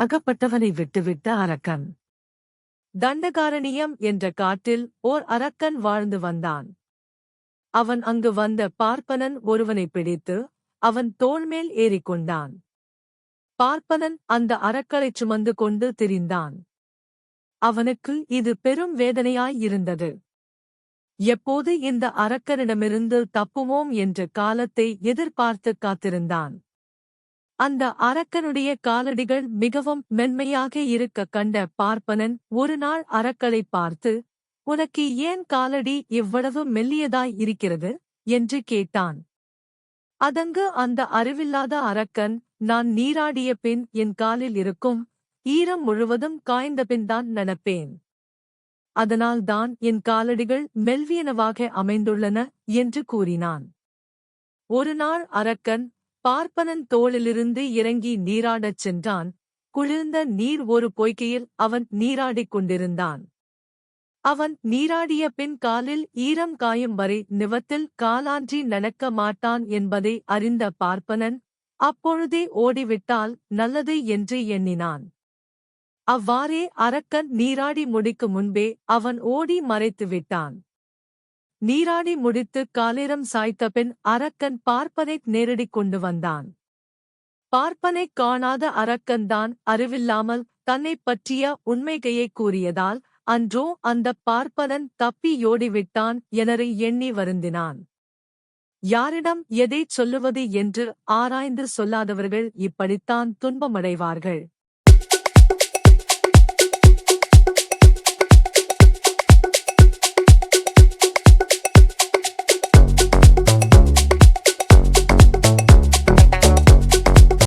அகப்பட்டவனை விட்டுவிட்ட அரக்கன். தண்டகாரணியம் என்ற காட்டில் ஓர் அரக்கன் வாழ்ந்து வந்தான். அவன் அங்கு வந்த பார்ப்பனன் ஒருவனை பிடித்து அவன் தோள்மேல் ஏறிக்கொண்டான் பார்ப்பனன் அந்த அரக்கரைச் சுமந்து கொண்டு திரிந்தான். அவனுக்கு இது பெரும் வேதனையாயிருந்தது எப்போது இந்த அரக்கனிடமிருந்து தப்புவோம் என்ற காலத்தை எதிர்பார்த்து காத்திருந்தான். அந்த அரக்கனுடைய காலடிகள் மிகவும் மென்மையாக இருக்க கண்ட பார்ப்பனன் ஒரு நாள் அரக்கலை பார்த்து உனக்கு ஏன் காலடி இவ்வளவு மெல்லியதாய் இருக்கிறது? என்று கேட்டான். அதங்கு அந்த அறிவில்லாத அரக்கன் நான் நீராடிய பின் என் காலில் இருக்கும் ஈரம் முழுவதும் காய்ந்த பின்தான் நினைப்பேன். அதனால் தான் என் காலடிகள் மெல்வியனவாக அமைந்துள்ளன என்று கூறினான். ஒரு நாள் அரக்கன் பார்ப்பனன் தோளிலிருந்து இறங்கி நீராடச் சென்றான். குளிர்ந்த நீர் ஒரு பொய்கையில் அவன் நீராடிக் கொண்டிருந்தான். அவன் நீராடிய பின் காலில் ஈரம் காயும் வரை நிவத்தில் காலான்றி நடக்க மாட்டான் என்பதை அறிந்த பார்ப்பனன் அப்பொழுதே ஓடிவிட்டால் நல்லது என்று எண்ணினான். அவ்வாறே அரக்கன் நீராடி முடிக்கும் முன்பே அவன் ஓடி மறைத்து விட்டான் நீராடி முடித்து காலிரம் சாய்த்த பின் அரக்கன் பார்ப்பனை நேரடி கொண்டு வந்தான். பார்ப்பனைக் காணாத அரக்கன்தான் அறிவில்லாமல் தன்னைப் பற்றிய உண்மைகையை கூறியதால் அன்றோ அந்தப் பார்ப்பனன் தப்பியோடிவிட்டான் எனரை எண்ணி வருந்தினான். யாரிடம் எதைச் சொல்லுவது என்று ஆராய்ந்து சொல்லாதவர்கள் இப்படித்தான் துன்பமடைவார்கள்.